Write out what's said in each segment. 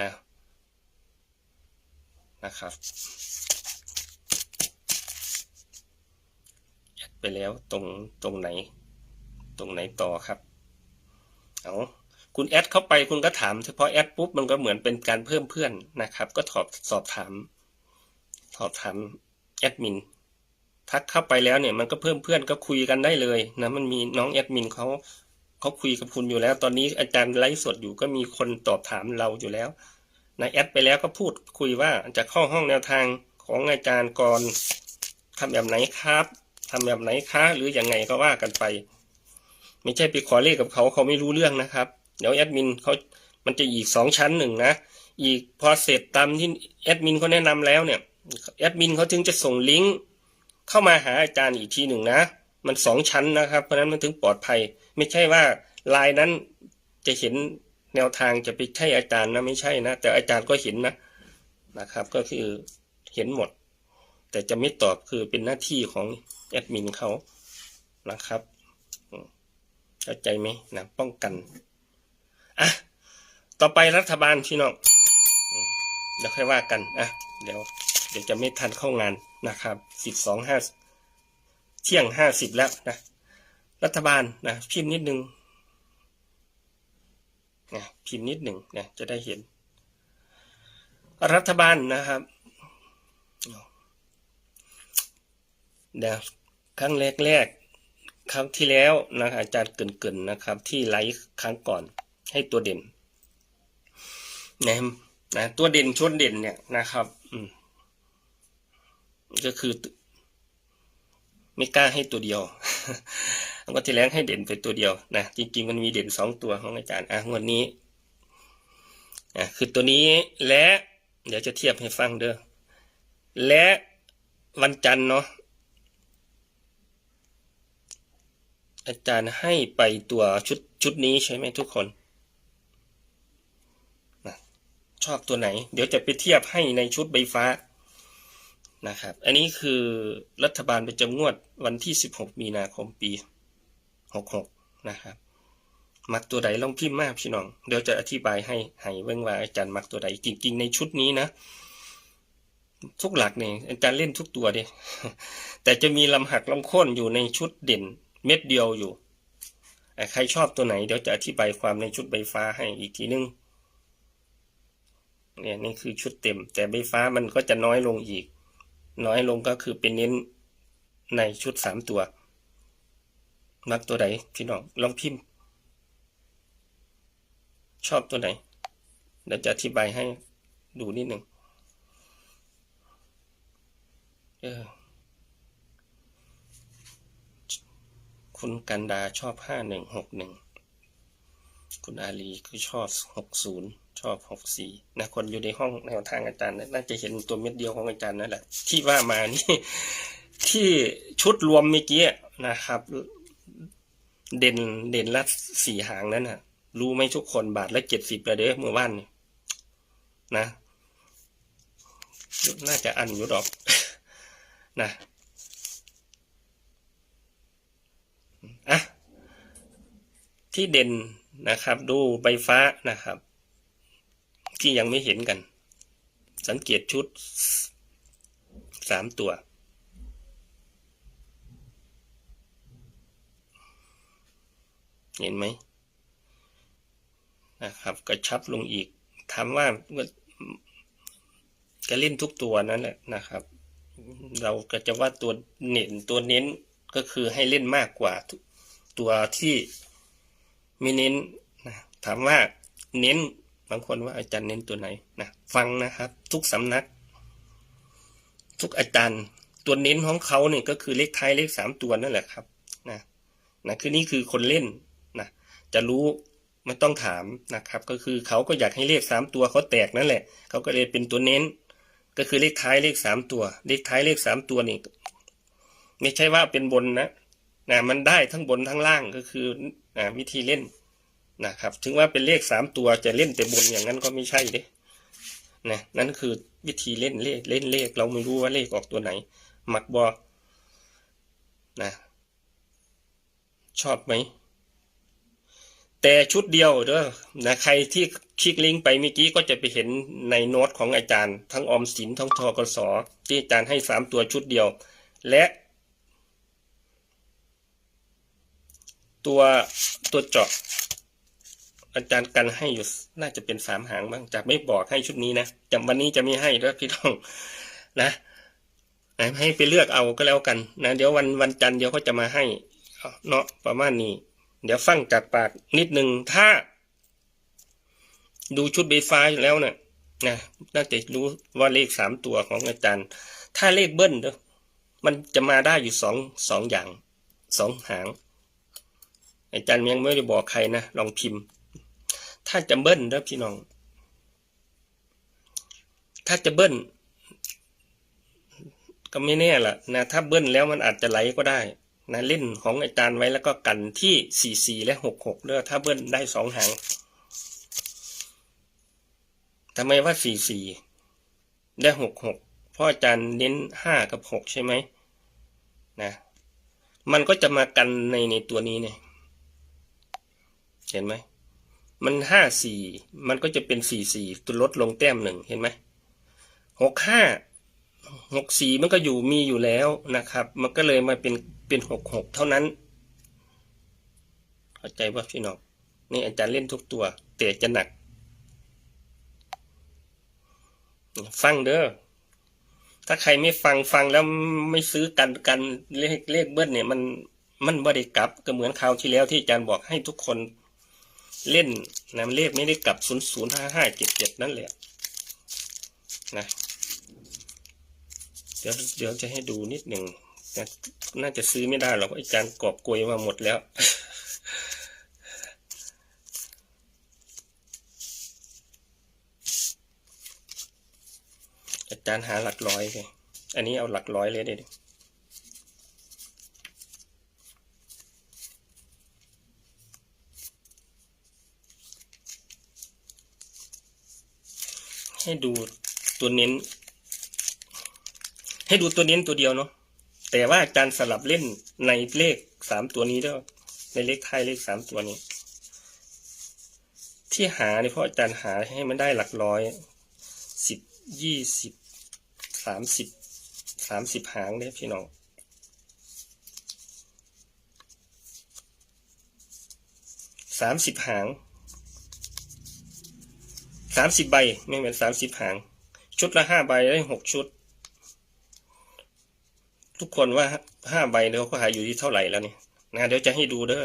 นะนะครับแอดไปแล้วตรงตรงไหน ตรงไหนต่อครับเอาคุณแอดเข้าไปคุณก็ถามเฉพาะแอดปุ๊บมันก็เหมือนเป็นการเพิ่มเพื่อนนะครับ ก็สอบสอบถาม สอบถามแอดมินทักเข้าไปแล้วเนี่ยมันก็เพิ่มเพื่อนก็คุยกันได้เลยนะมันมีน้องแอดมินเขา เขาคุยกับคุณอยู่แล้ว ตอนนี้อาจารย์ไลฟ์สดอยู่ก็มีคนตอบถามเราอยู่แล้วนะแอดไปแล้วก็พูดคุยว่าจะเข้าห้องแนวทางของอาจารย์ก่อนทำแบบไหนครับทำแบบไหนคะหรืออยังไงก็ว่ากันไป ไม่ใช่ไปขอเลขกับเขาเขาไม่รู้เรื่องนะครับ เดี๋ยวแอดมินเขามันจะอีกสองชั้นหนึ่งนะอีกพอเสร็จตามที่แอดมินเขาแนะนำแล้วเนี่ยแอดมินเขาถึงจะส่งลิงก์เข้ามาหาอาจารย์อีกทีหนึ่งนะ มันสองชั้นนะครับ เพราะฉะนั้นมันถึงปลอดภัย ไม่ใช่ว่าลน์นั้นจะเห็นแนวทางจะไปใช่อาจารย์นะไม่ใช่นะ แต่อาจารย์ก็เห็นนะนะครับ ก็คือเห็นหมด แต่จะไม่ตอบคือเป็นหน้าที่ของแอดมินเขานะครับเข้าใจไหมนะป้องกันอะต่อไปรัฐบาลพี่น้องเดี๋ยวค่อยว่ากันอะเดี๋ยว เดี๋ยวจะไม่ทันเข้างานนะครับสิบสองห้าเที่ยงห้าสิบแล้วนะ รัฐบาลนะพิมพ์นิดนึงนะพิมพ์นิดหนึ่งนะจะได้เห็น รัฐบาลนะครับเดี๋ยวครั้งแรกแรกๆครั้งที่แล้วนะครับอาจารย์เกินๆนะครับ ที่ไลฟ์ครั้งก่อนให้ตัวเด่นนะนะตัวเด่นชนเด่นเนี่ยนะครับอืมก็คือ ไม่กล้าให้ตัวเดียว ก็ที่แรงให้เด่นไปตัวเดียวนะจริงๆมันมีเด่นสองตัวของอาจารย์อะงวดนี้อะคือตัวนี้และเดี๋ยวจะเทียบให้ฟังเด้อและวันจันทร์เนาะอาจารย์ให้ไปตัวชุดชุดนี้ใช่ไหมทุกคนนะชอบตัวไหน เดี๋ยวจะไปเทียบให้ในชุดใบฟ้านะครับ อันนี้คือรัฐบาลประจำงวดวันที่ 16 มีนาคมปี 66นะครับ มักตัวใดลองพิมพ์มากพี่น้อง เดี๋ยวจะอธิบายให้ให้เบิ่งว่าอาจารย์มักตัวใดจริง ๆ ในชุดนี้นะ ทุกหลักเนี่ยอาจารย์เล่นทุกตัวเดิแต่จะมีลำหักลำค่นอยู่ในชุดเด่นเม็ดเดียวอยู่ใครชอบตัวไหนเดี๋ยวจะอธิบายความในชุดใบฟ้าให้อีกทีนึงเนี่ยนี่คือชุดเต็ม แต่ใบฟ้ามันก็จะน้อยลงอีก น้อยลงก็คือเป็นเน้นในชุดสามตัว มักตัวไหนพี่น้องลองพิมพ์ ชอบตัวไหนเดี๋ยวจะอธิบายให้ดูนิดหนึ่งออคุณกันดาชอบห้าหนึ่งหกหนึ่งคุณอาลีก็ชอบหกศูนย์ชอบหกสี่นะคนอยู่ในห้องแนวทางอาจารย์น่าจะเห็นตัวเม็ดเดียวของอาจารย์นั่นแหละที่ว่ามานี่ที่ชุดรวมเมื่อกี้นะครับ เด่นเด่นละสี่หางนั้นน่ะ รู้ไหมทุกคนบาทละเจ็ดสิบเลยเด้อเมื่อวานนี่นะน่าจะอันอยู่ดอกนะอะที่เด่นนะครับ ดูใบฟ้านะครับ ที่ยังไม่เห็นกัน สังเกตชุดสามตัว เห็นไหมนะครับกระชับลงอีกถามว่าจะเล่นทุกตัวนั่นแหละนะครับ เราก็จะว่าตัวเน้นตัวเน้นก็คือให้เล่นมากกว่าตัวที่ไม่เน้นนะถามว่าเน้นบางคนว่าอาจารย์เน้นตัวไหนนะฟังนะครับ ทุกสำนัก ทุกอาจารย์ ตัวเน้นของเขาเนี่ยก็คือเลขท้ายเลขสามตัวนั่นแหละครับนะนะคือนี่คือคนเล่น จะรู้ไม่ต้องถามนะครับ ก็คือเขาก็อยากให้เลขสามตัวเขาแตกนั่นแหละ เขาก็เลยเป็นตัวเน้น ก็คือเลขท้ายเลขสามตัว เลขท้ายเลขสามตัวนี่ไม่ใช่ว่าเป็นบนนะนะมันได้ทั้งบนทั้งล่างก็คืออ่าวิธีเล่นนะครับ ถึงว่าเป็นเลขสามตัวจะเล่นแต่บนอย่างนั้นก็ไม่ใช่เด้นะนั่นคือวิธีเล่นเลขเล่นเลข เราไม่รู้ว่าเลขออกตัวไหนหมักบอนะชอบไหม แต่ชุดเดียวเด้อนะใครที่คลิกลิงก์ไปเมื่อกี้ก็จะไปเห็นในโน้ตของอาจารย์ ทั้งออมสินทั้งทกสที่อาจารย์ให้สามตัวชุดเดียว และตัวตัวเจาะ อาจารย์กันให้อยู่น่าจะเป็นสามหางบ้างจะไม่บอกให้ชุดนี้นะจำวันนี้จะไม่ให้เด้อพี่น้องนะให้ไปเลือกเอาก็แล้วกันนะ เดี๋ยววันวันจันทร์เดี๋ยวเขาจะมาให้เนาะประมาณนี้ เดี๋ยวฟังจากปากนิดหนึ่งถ้า ดูชุดเบฟ้าแล้วเนี่ยนะน่าจะรู้ว่าเลขสามตัวของอาจารย์ ถ้าเลขเบิ้ลเด้อมันจะมาได้อยู่สองสองอย่างสองหาง อาจารย์ยังไม่ได้บอกใครนะ ลองพิมพ์ ถ้าจะเบิ้ลเด้อพี่น้อง ถ้าจะเบิ้ลก็ไม่แน่ล่ะนะถ้าเบิ้ลแล้วมันอาจจะไหลก็ได้ นะเล่นของอาจารย์ไว้แล้วก็กันที่สี่สี่และหกหกเด้อถ้าเบิ้ลได้สองหางทำไมว่าสี่สี่ได้หกหกเพราะอาจารย์เน้นห้ากับหกใช่ไหมนะมันก็จะมากันในในตัวนี้เนี่ยเห็นไหมมันห้าสี่มันก็จะเป็นสี่สี่ตัวลดลงแต้มหนึ่งเห็นไหมหกห้าหกสี่มันก็อยู่มีอยู่แล้วนะครับ มันก็เลยมาเป็น เป็นหกหกเท่านั้น เข้าใจว่าพี่น้องนี่อาจารย์เล่นทุกตัว แต่จะหนัก ฟังเด้อถ้าใครไม่ฟังฟังแล้วไม่ซื้อกันกันเลขเลขเบิ้ลเนี่ยมันมันบ่ได้กลับก็เหมือนคราวที่แล้วที่อาจารย์บอกให้ทุกคนเล่นนะเลขไม่ได้กลับศูนย์ศูนย์ห้าห้าเจ็ดเจ็ดนั่นแหละนะเดี๋ยวเดี๋ยวจะให้ดูนิดหนึ่ง น่าจะซื้อไม่ได้หรอกอาจารย์กอบกลวยมาหมดแล้ว อาจารย์หาหลักร้อยไงอันนี้เอาหลักร้อยเลยเด็ดให้ดูตัวเน้น ให้ดูตัวเน้นตัวเดียวเนาะ แต่ว่าอารสลับเล่นในเลขสามตัวนี้ด้วยในเลขไทายเลขสามตัวนี้ ที่หาเนี่ยเพราะอาจารย์หาให้มันได้หลักร้อยสิบยี่สิบสามสิบสามสิบหางเนี่ยพี่น้องสามสิบหางสามสิบใบไม่เหมือนสามสิบหาง ชุดละห้าใบได้หกชุด ทุกคนว่าห้าใบเดี๋ยวเขาขายอยู่ที่เท่าไหร่แล้วเนี่ยนะเดี๋ยวจะให้ดูเด้อ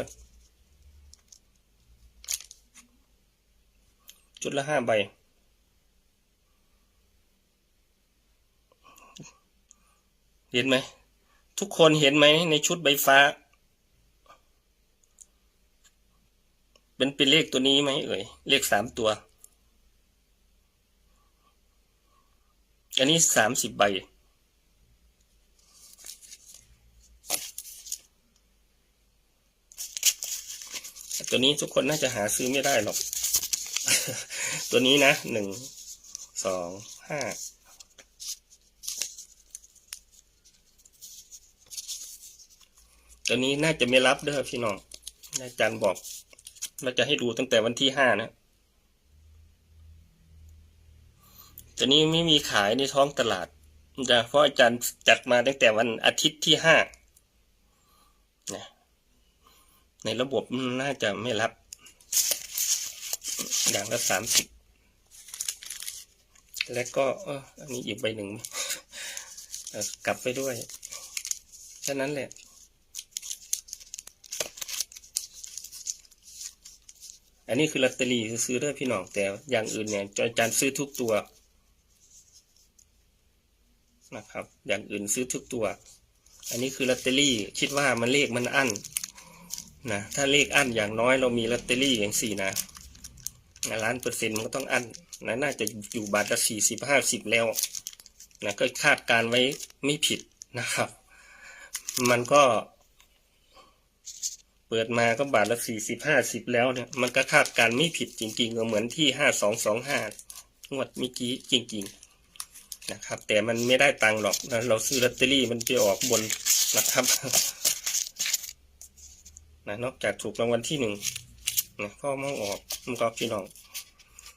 ชุดละห้าใบ เห็นไหม ทุกคนเห็นไหมในชุดใบฟ้า เป็นเป็นเลขตัวนี้ไหมเอ่ย เลขสามตัว อันนี้สามสิบใบ ตัวนี้ทุกคนน่าจะหาซื้อไม่ได้หรอก ตัวนี้นะหนึ่งสองห้าตัวนี้น่าจะไม่รับเด้อพี่น้องอาจารย์บอกเราจะให้ดูตั้งแต่วันที่ห้านะตัวนี้ไม่มีขายในท้องตลาดจะเพราะอาจารย์จัดมาตั้งแต่วันอาทิตย์ที่ห้านะ ในระบบน่าจะไม่รับ อย่างละสามสิบและก็เอออันนี้อีกใบหนึ่งกลับไปด้วยแค่นั้นแหละอันนี้คือลอตเตอรี่ซื้อด้พี่น้องแต่อย่างอื่นเนี่ยอาจารย์ซื้อทุกตัวนะครับ อย่างอื่นซื้อทุกตัว อันนี้คือลอตเตอรี่คิดว่ามันเลขมันอั้น นะถ้าเลขอั้นอย่างน้อยเรามีลอตเตอรี่อย่างสี่นะนะล้านเปอร์เซ็นต์มันก็ต้องอั้นนะน่าจะอยู่บาทละสี่สิบห้าสิบแล้วนะก็คาดการไว้ไม่ผิดนะครับ มันก็ เปิดมาก็บาทละสี่สิบห้าสิบแล้วเนี่ยมันก็คาดการไม่ผิดจริงๆเหมือนที่ห้าสองสองห้างวดเมื่อกี้จริง ๆ นะครับ แต่มันไม่ได้ตังค์หรอกนะเราซื้อลอตเตอรี่มันไปออกบนนะครับ นะนอกจากถูกรางวัลที่หนึ่งนะพ่อมองออกมันก็พี่น้อง